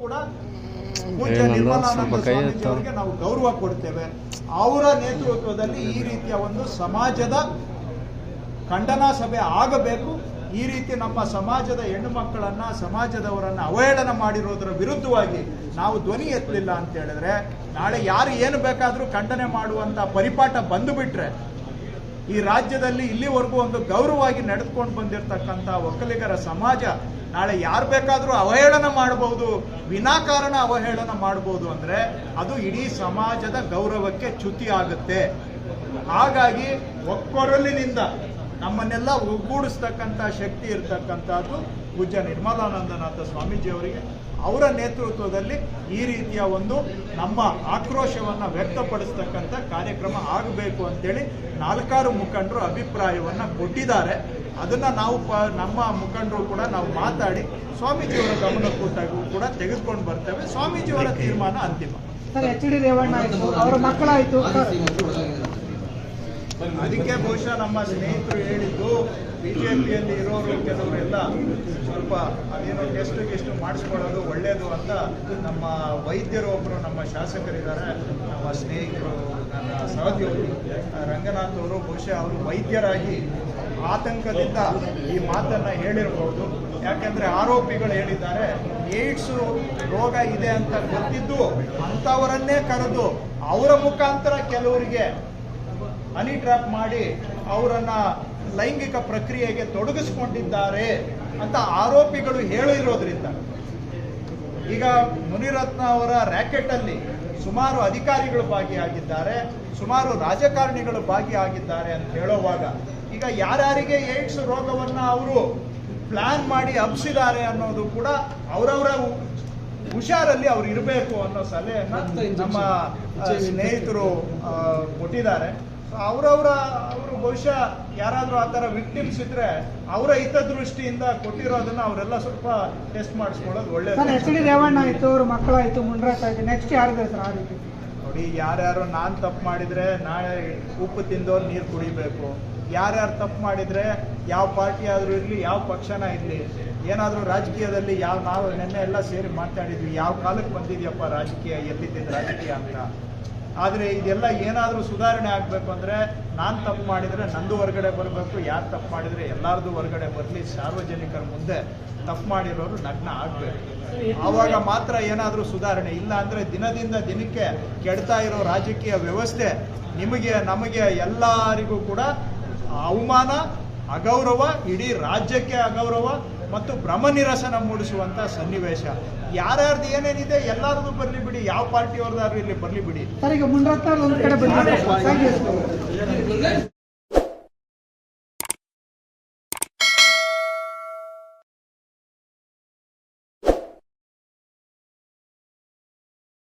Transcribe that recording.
ಕೂಡ ಪೂಜ್ಯ? ನಿರ್ಮಲಾನಂದ ನಾವು ಗೌರವ ಕೊಡ್ತೇವೆ. ಅವರ ನೇತೃತ್ವದಲ್ಲಿ ಈ ರೀತಿಯ ಒಂದು ಸಮಾಜದ ಖಂಡನಾ ಸಭೆ ಆಗಬೇಕು. ಈ ರೀತಿ ನಮ್ಮ ಸಮಾಜದ ಹೆಣ್ಣು ಮಕ್ಕಳನ್ನ ಸಮಾಜದವರನ್ನ ಅವಹೇಳನ ಮಾಡಿರೋದ್ರ ವಿರುದ್ಧವಾಗಿ ನಾವು ಧ್ವನಿ ಎತ್ತಲಿಲ್ಲ ಅಂತ ಹೇಳಿದ್ರೆ ನಾಳೆ ಯಾರು ಏನು ಬೇಕಾದರೂ ಖಂಡನೆ ಮಾಡುವಂತ ಪರಿಪಾಠ ಬಂದು ಬಿಟ್ರೆ ಈ ರಾಜ್ಯದಲ್ಲಿ ಇಲ್ಲಿವರೆಗೂ ಒಂದು ಗೌರವವಾಗಿ ನಡೆದುಕೊಂಡು ಬಂದಿರತಕ್ಕಂಥ ಒಕ್ಕಲಿಗರ ಸಮಾಜ ನಾಳೆ ಯಾರು ಬೇಕಾದರೂ ಅವಹೇಳನ ಮಾಡಬಹುದು ವಿನಾಕಾರಣ ಅವಹೇಳನ ಮಾಡಬಹುದು ಅಂದ್ರೆ ಅದು ಇಡೀ ಸಮಾಜದ ಗೌರವಕ್ಕೆ ಚ್ಯುತಿ ಆಗುತ್ತೆ. ಹಾಗಾಗಿ ಒಕ್ಕೊರಲಿನಿಂದ ನಮ್ಮನ್ನೆಲ್ಲ ಒಗ್ಗೂಡಿಸ್ತಕ್ಕಂಥ ಶಕ್ತಿ ಇರತಕ್ಕಂಥದ್ದು ಪೂಜ್ಯ ನಿರ್ಮಲಾನಂದನಾಥ ಸ್ವಾಮೀಜಿಯವರಿಗೆ ಅವರ ನೇತೃತ್ವದಲ್ಲಿ ಈ ರೀತಿಯ ಒಂದು ನಮ್ಮ ಆಕ್ರೋಶವನ್ನು ವ್ಯಕ್ತಪಡಿಸ್ತಕ್ಕಂಥ ಕಾರ್ಯಕ್ರಮ ಆಗಬೇಕು ಅಂತೇಳಿ ನಾಲ್ಕಾರು ಮುಖಂಡರು ಅಭಿಪ್ರಾಯವನ್ನು ಕೊಟ್ಟಿದ್ದಾರೆ. ಅದನ್ನು ನಾವು ಪ ನಮ್ಮ ಮುಖಂಡರು ಕೂಡ ನಾವು ಮಾತಾಡಿ ಸ್ವಾಮೀಜಿಯವರ ಗಮನಕ್ಕೂಟಾಗೂ ತಗು ಕೂಡ ತೆಗೆದುಕೊಂಡು ಬರ್ತೇವೆ. ಸ್ವಾಮೀಜಿಯವರ ತೀರ್ಮಾನ ಅಂತಿಮ. ಸರ್ ಎಚ್ ಡಿ ರೇವಣ್ಣ ಆಯ್ತು. ಅವರ ಮಕ್ಕಳಾಯ್ತು. ಅದಕ್ಕೆ ಬಹುಶಃ ನಮ್ಮ ಸ್ನೇಹಿತರು ಹೇಳಿದ್ದು, ಬಿಜೆಪಿಯಲ್ಲಿ ಇರೋರು ಕೆಲವರೆಲ್ಲ ಸ್ವಲ್ಪ ಅದೇನೋ ಟೆಸ್ಟ್ ಗೆಸ್ಟ್ ಮಾಡಿಸ್ಕೊಳ್ಳೋದು ಒಳ್ಳೆಯದು ಅಂತ ನಮ್ಮ ವೈದ್ಯರು ಒಬ್ಬರು ನಮ್ಮ ಶಾಸಕರಿದ್ದಾರೆ. ನಮ್ಮ ಸ್ನೇಹಿತರು, ನನ್ನ ಸಹೋದ್ಯೋಗಿ ರಂಗನಾಥ್ ಅವರು ಬಹುಶಃ ಅವರು ವೈದ್ಯರಾಗಿ ಆತಂಕದಿಂದ ಈ ಮಾತನ್ನ ಹೇಳಿರಬಹುದು ಯಾಕೆಂದ್ರೆ ಆರೋಪಿಗಳು ಹೇಳಿದ್ದಾರೆ, ಏಡ್ಸ್ ರೋಗ ಇದೆ ಅಂತ ಗೊತ್ತಿದ್ದು ಅಂಥವರನ್ನೇ ಕರೆದು ಅವರ ಮುಖಾಂತರ ಕೆಲವರಿಗೆ ಹನಿ ಟ್ರ್ಯಾಪ್ ಮಾಡಿ ಅವರನ್ನ ಲೈಂಗಿಕ ಪ್ರಕ್ರಿಯೆಗೆ ತೊಡಗಿಸ್ಕೊಂಡಿದ್ದಾರೆ ಅಂತ ಆರೋಪಿಗಳು ಹೇಳಿರೋದ್ರಿಂದ. ಈಗ ಮುನಿರತ್ನ ಅವರ ರ್ಯಾಕೆಟ್ ಅಲ್ಲಿ ಸುಮಾರು ಅಧಿಕಾರಿಗಳು ಭಾಗಿಯಾಗಿದ್ದಾರೆ ಸುಮಾರು ರಾಜಕಾರಣಿಗಳು ಭಾಗಿಯಾಗಿದ್ದಾರೆ ಅಂತ ಹೇಳುವಾಗ ಈಗ ಯಾರ್ಯಾರಿಗೆ ಏಡ್ಸ್ ರೋಗವನ್ನ ಅವರು ಪ್ಲಾನ್ ಮಾಡಿ ಹಬ್ಸಿದ್ದಾರೆ ಅನ್ನೋದು ಕೂಡ ಅವರವರ ಹುಷಾರಲ್ಲಿ ಅವ್ರು ಇರಬೇಕು ಅನ್ನೋ ಸಲಹೆಯನ್ನ ನಮ್ಮ ಸ್ನೇಹಿತರು ಆ, ಕೊಟ್ಟಿದ್ದಾರೆ ಅವರವರ ಅವರು ಬಹುಶಃ ಯಾರಾದ್ರೂ ಆ ಥರ ವಿಕ್ಟಿಮ್ಸ್ ಇದ್ರೆ ಅವರ ಹಿತದೃಷ್ಟಿಯಿಂದ ಕೊಟ್ಟಿರೋದನ್ನ ಅವರೆಲ್ಲ ಸ್ವಲ್ಪ ಟೆಸ್ಟ್ ಮಾಡಿಸ್ಕೊಳ್ಳೋದು ಸರ್ ಎಚ್ ಒಳ್ಳೇದು ಡಿ ರೇವಣ್ಣ ಆಯ್ತು ಅವ್ರ ಮಕ್ಕಳಾಯ್ತು ಆಯ್ತು ನೆಕ್ಸ್ಟ್ ಯಾರಿದೆ ಸರ್ ಆ ರೀತಿ? ನೋಡಿ ಯಾರ್ಯಾರು ನಾನ್ ತಪ್ಪು ಮಾಡಿದ್ರೆ ನಾಳೆ ಉಪ್ಪು ತಿಂದವ್ರು ನೀರು ಕುಡಿಬೇಕು. ಯಾರ್ಯಾರು ತಪ್ಪು ಮಾಡಿದ್ರೆ ಯಾವ ಪಾರ್ಟಿ ಆದ್ರೂ ಇರಲಿ ಯಾವ ಪಕ್ಷನ ಇರಲಿ ಏನಾದರೂ ರಾಜಕೀಯದಲ್ಲಿ ಯಾವ ನಾವು ನೆನ್ನೆ ಎಲ್ಲ ಸೇರಿ ಮಾತಾಡಿದ್ವಿ ಯಾವ ಕಾಲಕ್ಕೆ ಬಂದಿದ್ಯಪ್ಪ ರಾಜಕೀಯ ಎಲ್ಲಿದ್ದಿದ್ದು ರಾಜಕೀಯ ಅಂತ. ಆದರೆ ಇದೆಲ್ಲ ಏನಾದರೂ ಸುಧಾರಣೆ ಆಗಬೇಕು ಅಂದರೆ ನಾನು ತಪ್ಪು ಮಾಡಿದರೆ ನಂದು ಹೊರಗಡೆ ಬರಬೇಕು, ಯಾರು ತಪ್ಪು ಮಾಡಿದರೆ ಎಲ್ಲರದು ಹೊರಗಡೆ ಬರಲಿ, ಸಾರ್ವಜನಿಕರ ಮುಂದೆ ತಪ್ಪು ಮಾಡಿರೋರು ನಗ್ನ ಆಗಬೇಕು. ಆವಾಗ ಮಾತ್ರ ಏನಾದರೂ ಸುಧಾರಣೆ. ಇಲ್ಲ ಅಂದರೆ ದಿನದಿಂದ ದಿನಕ್ಕೆ ಕೆಡ್ತಾ ಇರೋ ರಾಜಕೀಯ ವ್ಯವಸ್ಥೆ ನಿಮಗೆ, ನಮಗೆ ಎಲ್ಲರಿಗೂ ಕೂಡ ಅವಮಾನ, ಅಗೌರವ, ಇಡೀ ರಾಜ್ಯಕ್ಕೆ ಅಗೌರವ ಮತ್ತು ಭ್ರಮ ನಿರಸನ ಮೂಡಿಸುವಂತ ಸನ್ನಿವೇಶ. ಯಾರ್ಯಾರ್ದು ಏನೇನಿದೆ ಎಲ್ಲರದು ಬರ್ಲಿ ಬಿಡಿ ಯಾವ ಪಾರ್ಟಿಯವ್ರದ್ದಾದ್ರು ಇಲ್ಲಿ ಬರ್ಲಿ ಬಿಡಿ.